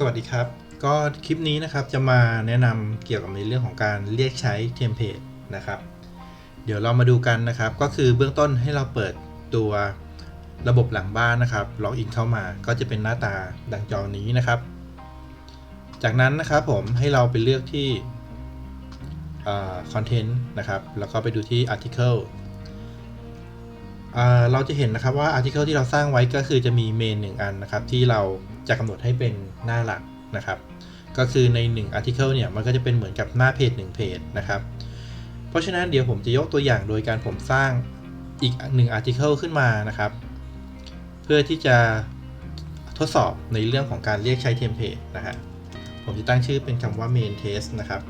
สวัสดีครับ ก็คลิปนี้นะครับจะมาแนะนำเกี่ยวกับในเรื่องของการเรียกใช้เทมเพลตนะครับ เดี๋ยวเรามาดูกันนะครับ ก็คือเบื้องต้นให้เราเปิดตัวระบบหลังบ้านนะครับล็อกอินเข้ามาก็จะเป็นหน้าตาดังจอนี้นะครับ จากนั้นนะครับผมให้เราไปเลือกที่คอนเทนต์นะครับ แล้วก็ไปดูที่ Article เราจะเห็นนะครับว่า Article ที่เราสร้างไว้ก็คือจะมีเมนหนึ่งอันนะครับ ที่เราจะกำหนดให้เป็นหน้าหลักนะครับ ก็คือใน 1 Article เนี่ยมันก็จะเป็นเหมือนกับหน้าเพจ1เพจนะครับ เพราะฉะนั้นเดี๋ยวผมจะยกตัวอย่างโดยการผมสร้างอีกหนึ่ง Article ขึ้นมานะครับ เพื่อที่จะทดสอบในเรื่องของการเรียกใช้เทมเพลตนะฮะผมจะตั้งชื่อเป็นคำว่า main test นะครับ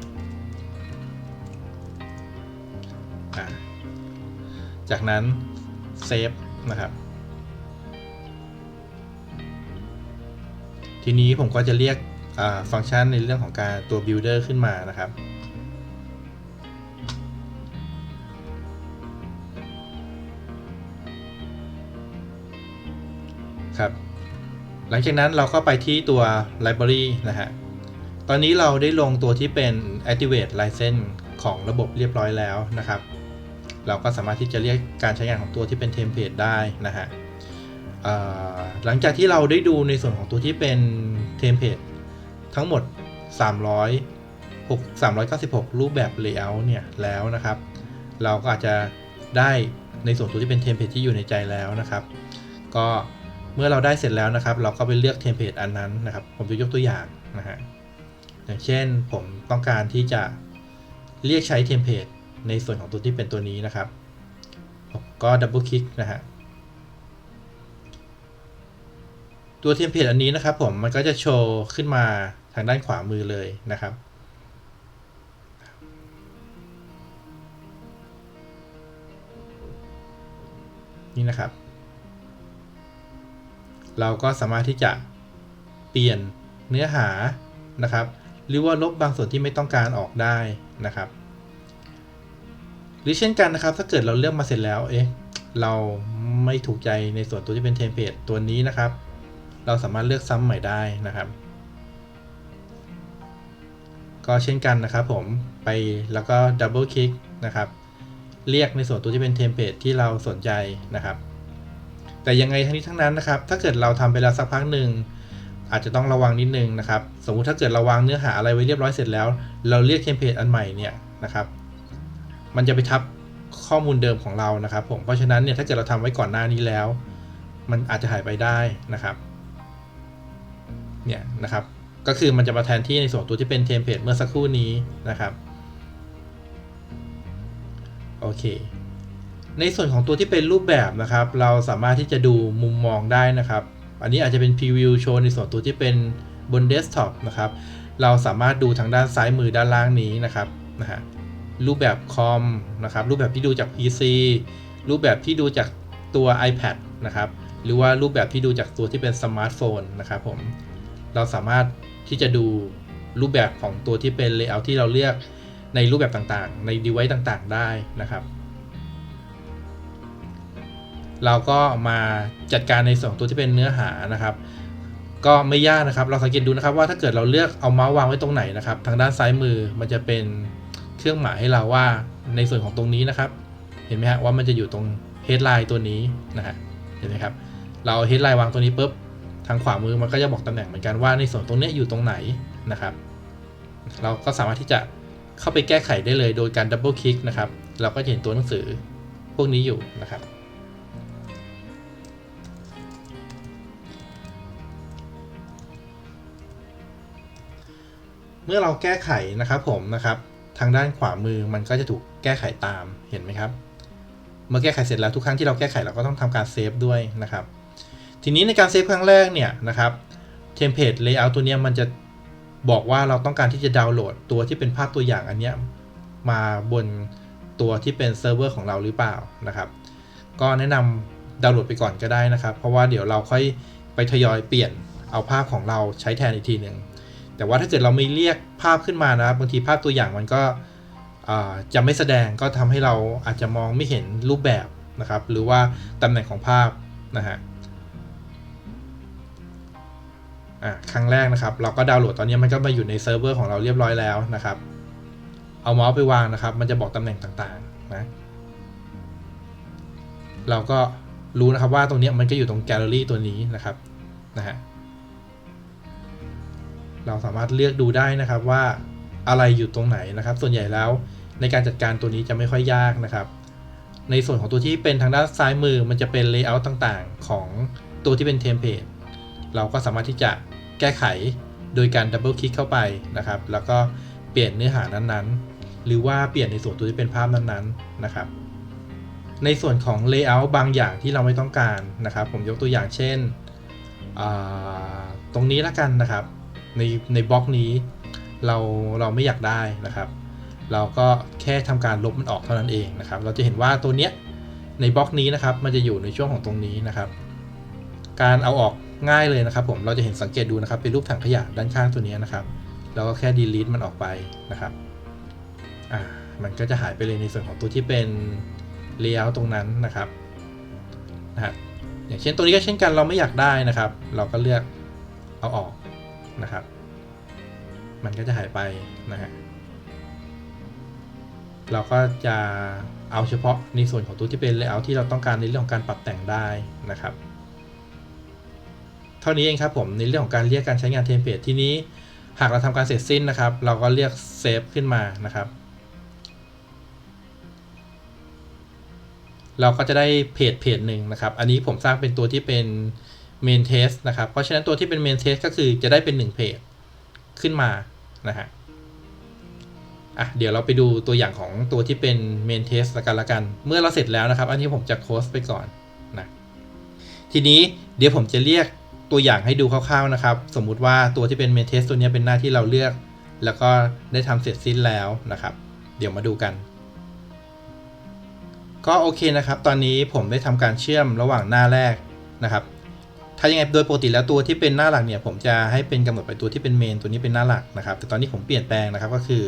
จากนั้น เซฟนะครับ ทีนี้ผมก็จะเรียกฟังก์ชันในเรื่องของการตัว builder ขึ้นมานะครับครับหลังจากนั้นเราก็ไปที่ตัว library นะฮะ ตอนนี้เราได้ลงตัวที่เป็น activate license ของระบบเรียบร้อยแล้วนะครับ เราก็สามารถที่จะเรียกการใช้งานของตัวที่เป็นเทมเพลตได้นะฮะหลังจากที่เราได้ดูในส่วนของตัวที่เป็นเทมเพลตทั้งหมด 300 396 รูปแบบ layout เนี่ยแล้วนะครับ เราก็อาจจะได้ในส่วนตัวที่เป็นเทมเพลตที่อยู่ในใจแล้วนะครับ ก็เมื่อเราได้เสร็จแล้วนะครับ เราก็ไปเลือกเทมเพลตอันนั้นนะครับ ผมจะยกตัวอย่างนะฮะอย่างเช่นผมต้องการที่จะเรียกใช้เทมเพลต ในส่วนของตัวที่เป็นตัวนี้นะครับผมก็ดับเบิลคลิกนะฮะตัวเทมเพลตอันนี้นะครับผมมันก็จะโชว์ขึ้นมาทางด้านขวามือเลยนะครับ นี่นะครับ เราก็สามารถที่จะเปลี่ยนเนื้อหานะครับ หรือว่าลบบางส่วนที่ไม่ต้องการออกได้นะครับ รือเช่นกันนะครับ ถ้าเกิดเราเลือกมาเสร็จแล้วเอ๊ะเราไม่ถูกใจในส่วนตัวที่เป็นเทมเพลตตัวนี้นะครับ เราสามารถเลือกซ้ำใหม่ได้นะครับ ก็เช่นกันนะครับผมไปแล้วก็ดับเบิลคลิกนะครับเรียกในส่วนตัวที่เป็นเทมเพลตที่เราสนใจนะครับ แต่ยังไงทั้งนี้ทั้งนั้นนะครับ ถ้าเกิดเราทำไปแล้วสักพักหนึ่งอาจจะต้องระวังนิดนึงนะครับ สมมุติถ้าเกิดเราวางเนื้อหาอะไรไว้เรียบร้อยเสร็จแล้ว เราเรียกเทมเพลตอันใหม่เนี่ยนะครับ มันจะไปทับข้อมูลเดิมของเรานะครับผมเพราะฉะนั้นเนี่ยถ้าเกิดเราทำไว้ก่อนหน้านี้แล้ว มันอาจจะหายไปได้นะครับเนี่ยนะครับก็คือมันจะมาแทนที่ในส่วนตัวที่เป็นเทมเพลตเมื่อสักครู่นี้นะครับโอเคในส่วนของตัวที่เป็นรูปแบบนะครับ เราสามารถที่จะดูมุมมองได้นะครับ อันนี้อาจจะเป็นพรีวิวโชว์ในส่วนตัวที่เป็นบนเดสก์ท็อปนะครับ เราสามารถดูทางด้านซ้ายมือด้านล่างนี้นะครับนะฮะ รูปแบบคอมนะครับ รูปแบบที่ดูจาก PC รูปแบบที่ดูจากตัว iPad นะครับ หรือว่ารูปแบบที่ดูจากตัวที่เป็นสมาร์ทโฟนนะครับผม เราสามารถที่จะดูรูปแบบของตัวที่เป็น layout ที่เราเลือกในรูปแบบต่างๆ ใน device ต่างๆ ได้นะครับ เราก็มาจัดการในส่วนตัวที่เป็นเนื้อหานะครับ ก็ไม่ยากนะครับ เราสังเกตดูนะครับว่าถ้าเกิดเราเลือกเอาเมาส์วางไว้ตรงไหนนะครับ ทางด้านซ้ายมือมันจะเป็น เครื่องหมายให้เราว่าในส่วนของตรงนี้นะครับ เห็นไหมฮะว่ามันจะอยู่ตรง headline ตัวนี้นะฮะเห็นไหมครับ เรา headline วางตัวนี้ปุ๊บทางขวามือมันก็จะบอกตำแหน่งเหมือนกันว่าในส่วนตรงนี้อยู่ตรงไหนนะครับ เราก็สามารถที่จะเข้าไปแก้ไขได้เลยโดยการดับเบิลคลิกนะครับ เราก็จะเห็นตัวหนังสือพวกนี้อยู่นะครับ เมื่อเราแก้ไขนะครับผมนะครับ ทางด้านขวามือมันก็จะถูกแก้ไขตามเห็นไหมครับ เมื่อแก้ไขเสร็จแล้วทุกครั้งที่เราแก้ไขเราก็ต้องทำการเซฟด้วยนะครับ ทีนี้ในการเซฟครั้งแรกเนี่ยนะครับเทมเพลตเลเยอร์ตัวนี้มันจะบอกว่าเราต้องการที่จะดาวน์โหลดตัวที่เป็นภาพตัวอย่างอันนี้มาบนตัวที่เป็นเซิร์ฟเวอร์ของเราหรือเปล่านะครับ ก็แนะนำดาวน์โหลดไปก่อนก็ได้นะครับ เพราะว่าเดี๋ยวเราค่อยไปทยอยเปลี่ยนเอาภาพของเราใช้แทนอีกทีหนึ่ง แต่ว่าถ้าเกิดเราไม่เรียกภาพขึ้นมานะครับบางทีภาพตัวอย่างมันก็จะไม่แสดงก็ทำให้เราอาจจะมองไม่เห็นรูปแบบนะครับ หรือว่าตำแหน่งของภาพนะฮะครั้งแรกนะครับ เราก็ดาวน์โหลดตอนนี้มันก็มาอยู่ในเซิร์ฟเวอร์ของเราเรียบร้อยแล้วนะครับ เอาเมาส์ไปวางนะครับ มันจะบอกตำแหน่งต่างๆนะเราก็รู้นะครับว่าตรงนี้มันก็อยู่ตรงแกลเลอรี่ตัวนี้นะครับนะฮะ เราสามารถเลือกดูได้นะครับว่าอะไรอยู่ตรงไหนนะครับ ส่วนใหญ่แล้วในการจัดการตัวนี้จะไม่ค่อยยากนะครับ ในส่วนของตัวที่เป็นทางด้านซ้ายมือมันจะเป็น layout ต่างๆ ของตัวที่เป็นเทมเพลตเราก็สามารถที่จะแก้ไขโดยการดับเบิลคลิกเข้าไปนะครับ แล้วก็เปลี่ยนเนื้อหานั้นๆ หรือว่าเปลี่ยนในส่วนตัวที่เป็นภาพนั้นๆนะครับ ในส่วนของ layout บางอย่างที่เราไม่ต้องการนะครับ ผมยกตัวอย่างเช่น ตรงนี้ละกันนะครับ ในในบล็อกนี้เราเราไม่อยากได้นะครับ เราก็แค่ทำการลบมันออกเท่านั้นเองนะครับ เราจะเห็นว่าตัวเนี้ยในบล็อกนี้นะครับ มันจะอยู่ในช่วงของตรงนี้นะครับ การเอาออกง่ายเลยนะครับ ผมเราจะเห็นสังเกตดูนะครับ เป็นรูปถังขยะด้านข้างตัวนี้นะครับเราก็แค่ delete มันออกไปนะครับอ่ามันก็จะหายไปเลยในส่วนของตัวที่เป็น layout ตรงนั้นนะครับนะฮะอย่างเช่นตัวนี้ก็เช่นกันเราไม่อยากได้นะครับ เราก็เลือกเอาออก นะครับ มันก็จะหายไปนะฮะเราก็จะเอาเฉพาะในส่วนของตัวที่เป็น layout ที่เราต้องการในเรื่องของการปรับแต่งได้นะครับ เท่านี้เองครับผมในเรื่องของการเรียกการใช้งานเทมเพลตที่นี้หากเราทำการเสร็จสิ้นนะครับ เราก็เรียกเซฟขึ้นมานะครับ เราก็จะได้เพจเพจหนึ่งนะครับ อันนี้ผมสร้างเป็นตัวที่เป็น main test นะครับ เพราะฉะนั้นตัวที่เป็น main test ก็คือจะได้เป็น1เพจขึ้นมานะฮะอะเดี๋ยวเราไปดูตัวอย่างของตัวที่เป็น main test ละกันละกัน เมื่อเราเสร็จแล้วนะครับ อันนี้ผมจะโค้ดไปก่อนนะทีนี้เดี๋ยวผมจะเรียกตัวอย่างให้ดูคร่าวๆนะครับ สมมุติว่าตัวที่เป็น main test ตัวนี้เป็นหน้าที่เราเลือก แล้วก็ได้ทำเสร็จสิ้นแล้วนะครับ เดี๋ยวมาดูกัน ก็โอเคนะครับ ตอนนี้ผมได้ทำการเชื่อมระหว่างหน้าแรกนะครับ ถ้ายังไงโดยปกติแล้วตัวที่เป็นหน้าหลักเนี่ยผมจะให้เป็นกำหนดไปตัวที่เป็นเมนตัวนี้เป็นหน้าหลักนะครับ แต่ตอนนี้ผมเปลี่ยนแปลงนะครับก็คือ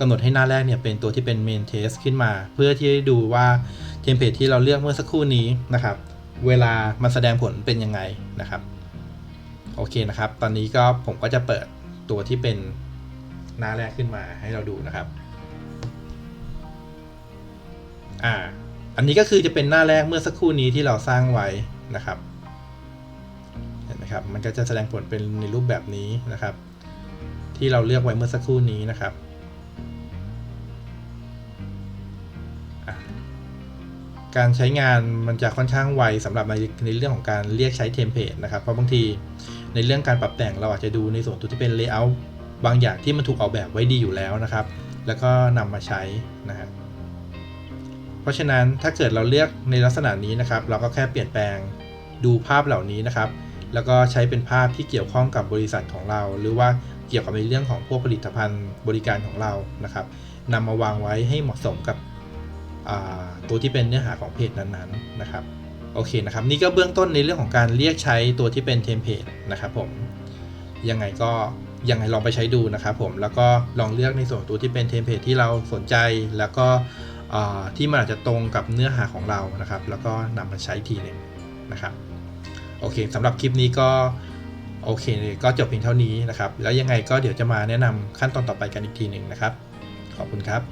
กำหนดให้หน้าแรกเนี่ยเป็นตัวที่เป็นเมนเทสขึ้นมา เพื่อที่จะดูว่าเทมเพลตที่เราเลือกเมื่อสักครู่นี้นะครับ เวลามันแสดงผลเป็นยังไงนะครับโอเคนะครับ ตอนนี้ก็ผมก็จะเปิดตัวที่เป็นหน้าแรกขึ้นมาให้เราดูนะครับอ่าอันนี้ก็คือจะเป็นหน้าแรกเมื่อสักครู่นี้ที่เราสร้างไว้นะครับ นไหมครับ มันก็จะแสดงผลเป็นในรูปแบบนี้นะครับ ที่เราเลือกไว้เมื่อสักครู่นี้นะครับการใช้งานมันจะค่อนข้างไวสำหรับในในเรื่องของการเรียกใช้เทมเพลตนะครับ เพราะบางทีในเรื่องการปรับแต่งเราอาจจะดูในส่วนตัวที่เป็น layout บางอย่างที่มันถูกออกแบบไว้ดีอยู่แล้วนะครับ แล้วก็นำมาใช้นะครับเพราะฉะนั้นถ้าเกิดเราเลือกในลักษณะนี้นะครับ เราก็แค่เปลี่ยนแปลงดูภาพเหล่านี้นะครับ แล้วก็ใช้เป็นภาพที่เกี่ยวข้องกับบริษัทของเรา หรือว่าเกี่ยวกับในเรื่องของพวกผลิตภัณฑ์บริการของเรานะครับนำมาวางไว้ให้เหมาะสมกับตัวที่เป็นเนื้อหาของเพจนั้นๆนะครับโอเคนะครับนี่ก็เบื้องต้นในเรื่องของการเรียกใช้ตัวที่เป็นเทมเพลตนะครับผมยังไงก็ยังไงลองไปใช้ดูนะครับผมแล้วก็ลองเลือกในส่วนตัวที่เป็นเทมเพลตที่เราสนใจ แล้วก็ที่มันอาจจะตรงกับเนื้อหาของเรานะครับ แล้วก็นำมาใช้ทีหนึ่งนะครับ โอเคสำหรับคลิปนี้ก็โอเคก็จบเพียงเท่านี้นะครับ แล้วยังไงก็เดี๋ยวจะมาแนะนำขั้นตอนต่อไปกันอีกทีหนึ่งนะครับ ขอบคุณครับ